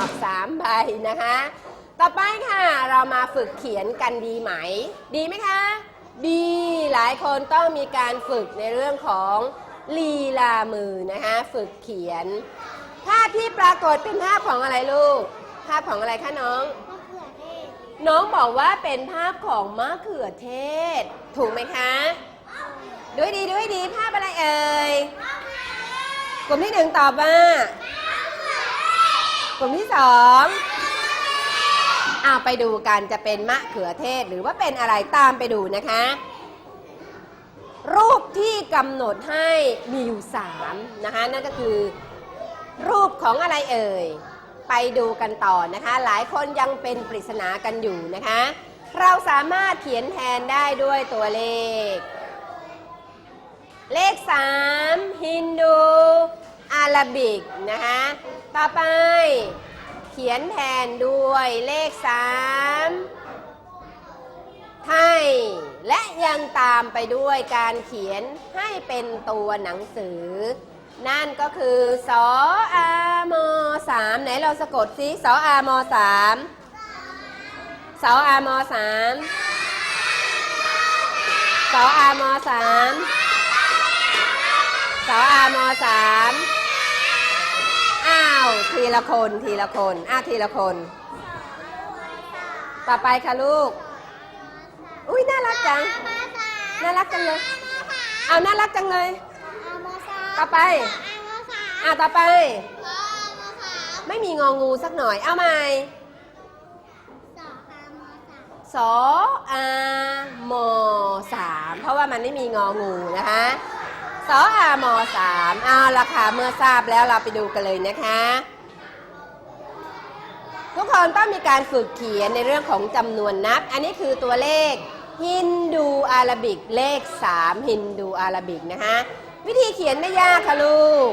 ใบหมวกสามใบนะคะ ต่อไปค่ะเรามาฝึกเขียนกันดีไหม ดีไหมคะ ดีหลายคนต้องมีการฝึกในเรื่องของลีลามือนะคะฝึกเขียน ภาพที่ปรากฏเป็นภาพของอะไรลูก ภาพของอะไรคะน้อง มะเขือเทศน้องบอกว่าเป็นภาพของมะเขือเทศ ถูกไหมคะด้วยดีด้วยดีภาพอะไรเอ่ยกลุ่มที่หนึ่งตอบว่า กลุ่มที่สองเอาไปดูกันจะเป็นมะเขือเทศหรือว่าเป็นอะไรตามไปดูนะคะ รูปที่กำหนดให้มีอยู่สามนะคะนั่นก็คือ รูปของอะไรเอ่ย ไปดูกันต่อนะคะ หลายคนยังเป็นปริศนากันอยู่นะคะ เราสามารถเขียนแทนได้ด้วยตัวเลข เลข 3 ฮินดูอาราบิกนะคะ ต่อไป เขียนแทนด้วยเลข3ไทยและยังตามไปด้วยการเขียนให้เป็นตัวหนังสือ นั่นก็คือสออามสามไหนเราสะกดซิสออามสามสออามสามสออามสามสออามสามอ้าวทีละคนทีละคนอ้าวทีละคน ต่อไปค่ะลูก อุ้ยน่ารักจัง น่ารักจังเลย เอาน่ารักจังเลย ต่อไปอะต่อไป ไม่มีงองูสักหน่อย เอาใหม่สออามสามเพราะว่ามันไม่มีงองูนะคะ สออามสามเอาละค่ะเมื่อทราบแล้วเราไปดูกันเลยนะคะ ทุกคนต้องมีการฝึกเขียนในเรื่องของจำนวนนับ อันนี้คือตัวเลขฮินดูอาราบิกเลข 3 ฮินดูอาราบิกนะคะวิธีเขียนไม่ยากค่ะลูก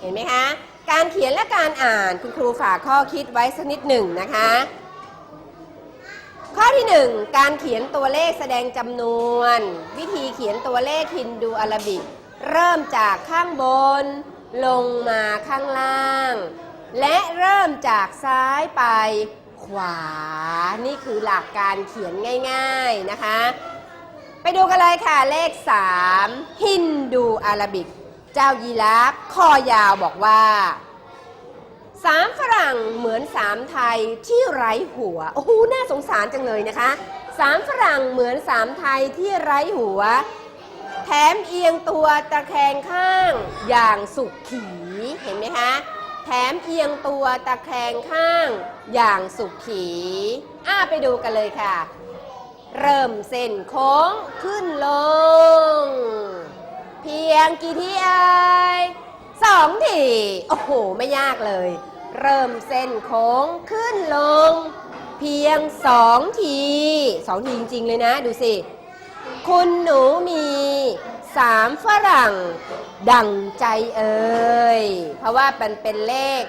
เห็นไหมคะ การเขียนและการอ่านคุณครูฝากข้อคิดไว้สักนิดหนึ่งนะคะ ข้อที่ 1 การเขียนตัวเลขแสดงจำนวน วิธีเขียนตัวเลขฮินดูอาราบิก เริ่มจากข้างบน ลงมาข้างล่าง และเริ่มจากซ้ายไปขวา นี่คือหลักการเขียนง่ายๆนะคะ ไปดูกันเลยค่ะเลข 3 ฮินดูอาราบิก เจ้ายีราฟคอยาวบอกว่าสามฝรั่งเหมือนสามไทยที่ไร้หัว โอ้โห น่าสงสารจังเลยนะคะ สามฝรั่งเหมือนสามไทยที่ไร้หัว แถมเอียงตัวตะแคงข้างอย่างสุขขีเห็นไหมคะแถมเอียงตัวตะแคงข้างอย่างสุขขีอ่าไปดูกันเลยค่ะ เริ่มเส้นโค้งขึ้นลง เพียงกี่ทีเอ่ยสองทีโอ้โห ไม่ยากเลย เริ่มเส้นโค้งขึ้นลง เพียงสองทีสองทีจริง ๆ เลยนะดูสิ คุณหนูมีสามฝรั่ง ดังใจเอ่ยเพราะว่ามันเป็นเลข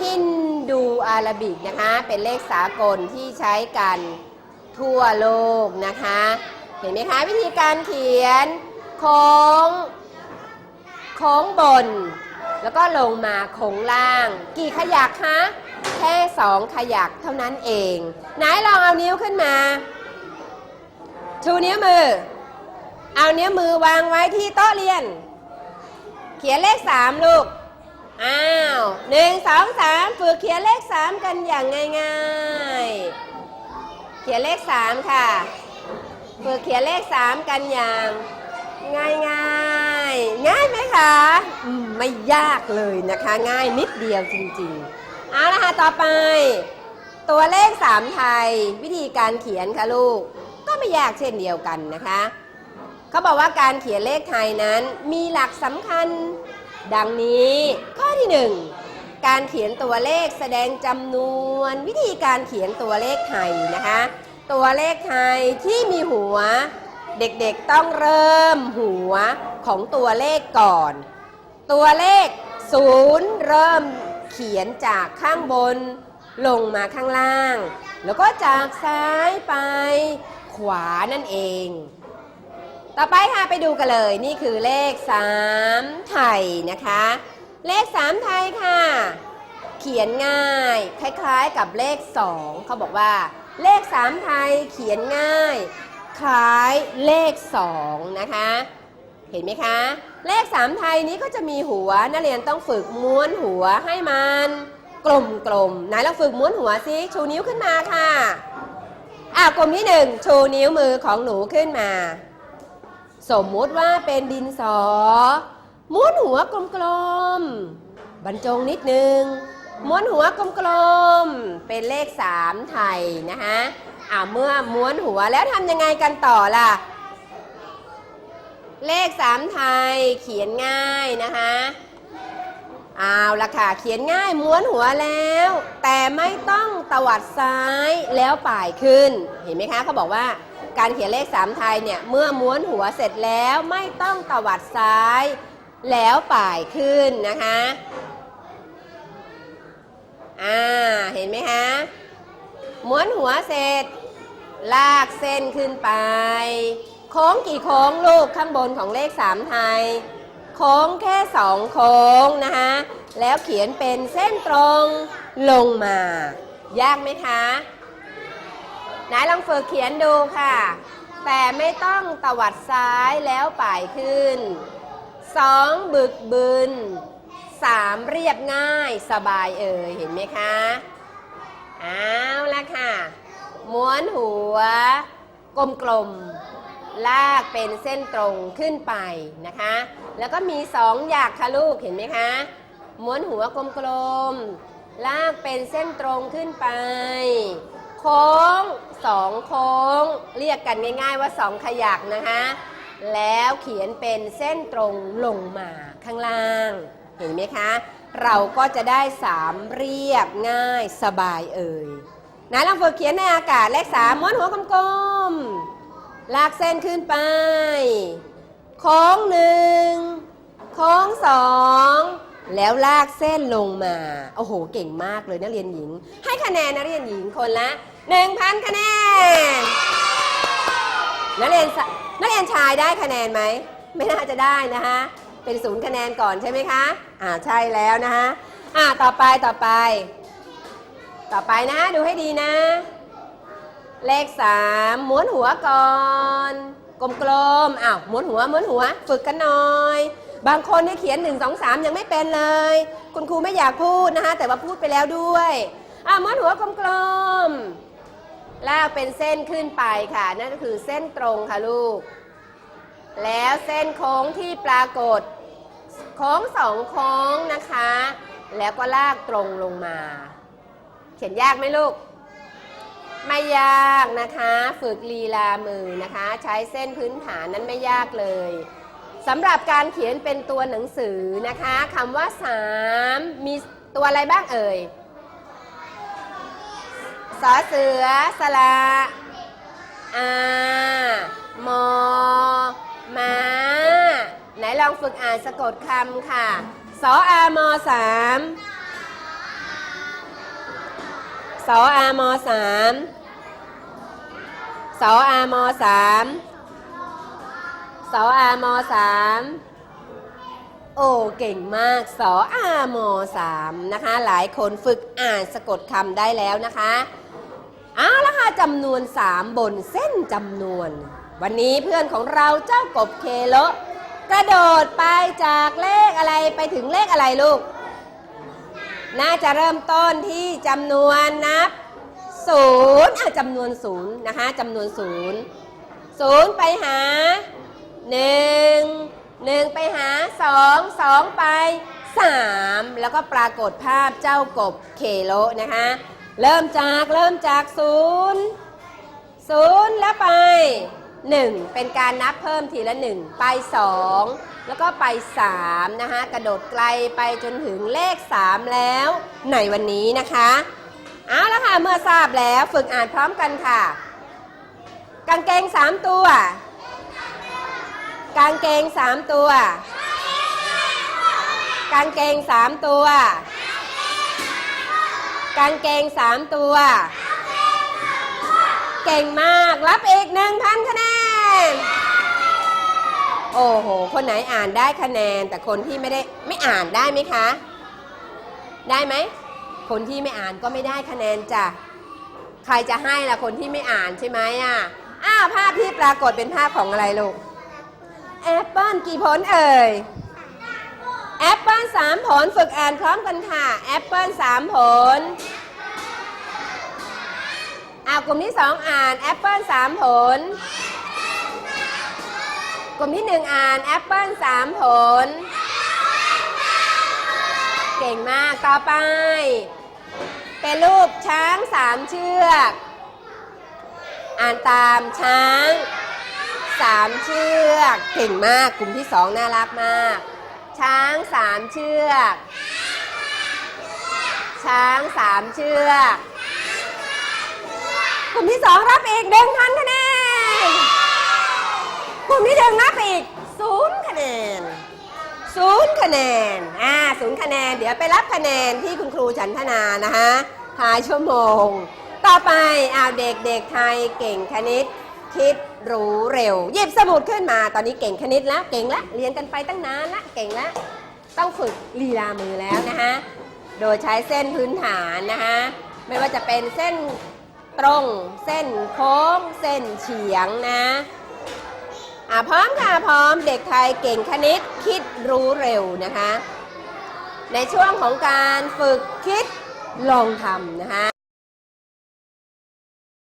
ฮินดูอาราบิกนะคะ เป็นเลขสากลที่ใช้กันทั่วโลกนะคะ เห็นไหมคะวิธีการเขียนโค้งโค้งบน แล้วก็ลงมาโค้งล่าง กี่ขยักคะแค่สองขยักเท่านั้นเอง ไหนลองเอานิ้วขึ้นมา ชูนิ้วมือ เอาเนิ้วมือวางไว้ที่โต๊ะเรียน เขียนเลขสามลูก อ้าวหนึ่งสองสามฝึกเขียนเลขสามกันอย่างง่ายๆ เขียนเลขสามค่ะ ฝึกเขียนเลขสามกันอย่างง่ายง่ายง่ายไหมคะอืมไม่ยากเลยนะคะ ง่ายนิดเดียวจริงๆ เอาละค่ะต่อไป ตัวเลขสามไทย วิธีการเขียนค่ะลูก ก็ไม่ยากเช่นเดียวกันนะคะ เขาบอกว่าการเขียนเลขไทยนั้นมีหลักสำคัญดังนี้ ข้อที่หนึ่งการเขียนตัวเลขแสดงจำนวน วิธีการเขียนตัวเลขไทยนะคะ ตัวเลขไทยที่มีหัว เด็กๆต้องเริ่มหัวของตัวเลขก่อน ตัวเลขศูนย์เริ่มเขียนจากข้างบนลงมาข้างล่าง แล้วก็จากซ้ายไปขวานั่นเอง ต่อไปค่ะไปดูกันเลยนี่คือเลข 3 ไทยนะคะ เลข 3 ไทยค่ะ เขียนง่ายคล้ายๆกับเลข 2 เขาบอกว่า เลข 3 ไทยเขียนง่าย คล้ายเลข 2 นะคะ เห็นไหมคะ เลข 3 ไทยนี้ก็จะมีหัวนักเรียนต้องฝึกม้วนหัวให้มันกลมๆไหนลองฝึกม้วนหัวซิชูนิ้วขึ้นมาค่ะอะกลุ่มที่หนึ่งชูนิ้วมือของหนูขึ้นมา สมมุติว่าเป็นดินสอ ม้วนหัวกลมๆ บรรจงนิดนึง ม้วนหัวกลมๆ เป็นเลข 3 ไทยนะคะอ่าเมื่อม้วนหัวแล้วทำยังไงกันต่อล่ะ เลข 3 ไทยเขียนง่ายนะคะเอาละค่ะ เขียนง่ายม้วนหัวแล้ว แต่ไม่ต้องตวัดซ้ายแล้วป่ายขึ้น เห็นไหมคะเขาบอกว่า การเขียนเลข3ไทยเนี่ยเมื่อม้วนหัวเสร็จแล้วไม่ต้องตวัดซ้ายแล้วป่ายขึ้นนะคะอ่าเห็นไหมคะม้วนหัวเสร็จ ลากเส้นขึ้นไป โค้งกี่โค้งลูกข้างบนของเลข3ไทย โค้งแค่สองโค้งนะคะแล้วเขียนเป็นเส้นตรงลงมา ยากไหมคะ ไหนลองฝึกเขียนดูค่ะ แต่ไม่ต้องตวัดซ้ายแล้วป่ายขึ้นสองบึกบึนสามเรียบง่ายสบายเอ่ยเห็นไหมคะเอาละค่ะ ม้วนหัว กลมๆลากเป็นเส้นตรงขึ้นไปนะคะ แล้วก็มีสองอยากค่ะลูกเห็นไหมคะ ม้วนหัวกลมๆลากเป็นเส้นตรงขึ้นไป โค้งสองโค้ง เรียกกันง่ายๆว่าสองขยักนะคะแล้วเขียนเป็นเส้นตรงลงมาข้างล่าง เห็นไหมคะ เราก็จะได้สามเรียบง่ายสบายเอ่ยไหนลองฝึกเขียนในอากาศเลขสามม้วนหัวกลมๆลากเส้นขึ้นไป โค้งหนึ่งโค้งสองแล้วลากเส้นลงมา โอ้โห เก่งมากเลยนักเรียนหญิง ให้คะแนนนักเรียนหญิงคนละ 1,000 คะแนน นักเรียนสนักเรียนชายได้คะแนนไหม ไม่น่าจะได้นะคะ เป็นศูนย์คะแนนก่อนใช่ไหมคะ อ่า ใช่แล้วนะคะอ่า ต่อไป ต่อไป ต่อไปนะ ดูให้ดีนะ เลขสามม้วนหัวก่อน กลมๆ อ้าว ม้วนหัว ม้วนหัว ฝึกกันหน่อยบางคนเนี่ยเขียน 1 2 3 ยังไม่เป็นเลย คุณครูไม่อยากพูดนะคะแต่ว่าพูดไปแล้วด้วย อ่าม้วนหัวกลมๆ ลากเป็นเส้นขึ้นไปค่ะ นั่นก็คือเส้นตรงค่ะลูก แล้วเส้นโค้งที่ปรากฏ โค้งสองโค้งนะคะ แล้วก็ลากตรงลงมา เขียนยากไหมลูก ไม่ยากนะคะ ฝึกลีลามือนะคะ ใช้เส้นพื้นฐานนั้นไม่ยากเลยสำหรับการเขียนเป็นตัวหนังสือนะคะคำว่า 3 มีตัวอะไรบ้างเอ่ย สอเสือสระอามอมาไหนลองฝึกอ่านสะกดคำค่ะ สออามอสามสออามอสามสออามอสามสออามอสามโอ้เก่งมากสออามอสามนะคะ หลายคนฝึกอ่านสะกดคำได้แล้วนะคะ เอาละค่ะจำนวน 3 บนเส้นจำนวน วันนี้เพื่อนของเราเจ้ากบเคโลกระโดดไปจากเลขอะไรไปถึงเลขอะไรลูก น่าจะเริ่มต้นที่จำนวนนับศูนย์จำนวนศูนย์นะคะจำนวนศูนย์ศูนย์ไปหาหนึ่งหนึ่งไปหาสองสองไปสามแล้วก็ปรากฏภาพเจ้ากบเคโลนะคะ เริ่มจากเริ่มจากศูนย์ศูนย์แล้วไปหนึ่งเป็นการนับเพิ่มทีละหนึ่งไปสองแล้วก็ไปสามนะคะกระโดดไกลไปจนถึงเลขสามแล้วในวันนี้นะคะเอาละค่ะ เมื่อทราบแล้วฝึกอ่านพร้อมกันค่ะ กางเกงสามตัว กางเกงสามตัว กางเกงสามตัว กางเกงสามตัว เก่งมาก รับอีกหนึ่งพันคะแนน โอ้โห คนไหนอ่านได้คะแนน แต่คนที่ไม่ได้ไม่อ่านได้ไหมคะ ได้ไหม คนที่ไม่อ่านก็ไม่ได้คะแนนจ้ะ ใครจะให้ล่ะคนที่ไม่อ่านใช่ไหมอะ อ้าวภาพที่ปรากฏเป็นภาพของอะไรลูก แอปเปิลกี่ผลเอ่ย แอปเปิลสามผลฝึกอ่านพร้อมกันค่ะ แอปเปิลสามผลอ่ากลุ่มที่สองอ่านแอปเปิลสามผล กลุ่มที่หนึ่งอ่านแอปเปิลสามผล เก่งมากต่อไป เป็นรูปช้างสามเชือก อ่านตามช้างสามเชือก เก่งมากกลุ่มที่สองน่ารักมาก ช้างสามเชือก ช้างสามเชือก กลุ่มที่สองรับอีกหนึ่งพันคะแนน กลุ่มที่หนึ่งรับอีกศูนย์คะแนนศูนย์คะแนน อ่าศูนย์คะแนน เดี๋ยวไปรับคะแนนที่คุณครูฉันทนานะคะท้ายชั่วโมง ต่อไปเอาเด็กเด็กไทยเก่งคณิตคิด รู้เร็ว หยิบสมุดขึ้นมา ตอนนี้เก่งคณิตแล้ว เก่งแล้วเรียนกันไปตั้งนานละเก่งแล้ว ต้องฝึกลีลามือแล้วนะคะโดยใช้เส้นพื้นฐานนะคะไม่ว่าจะเป็นเส้นตรง เส้นโค้ง เส้นเฉียงนะอะพร้อมค่ะพร้อมเด็กไทยเก่งคณิตคิดรู้เร็วนะคะ ในช่วงของการฝึกคิดลองทำนะคะ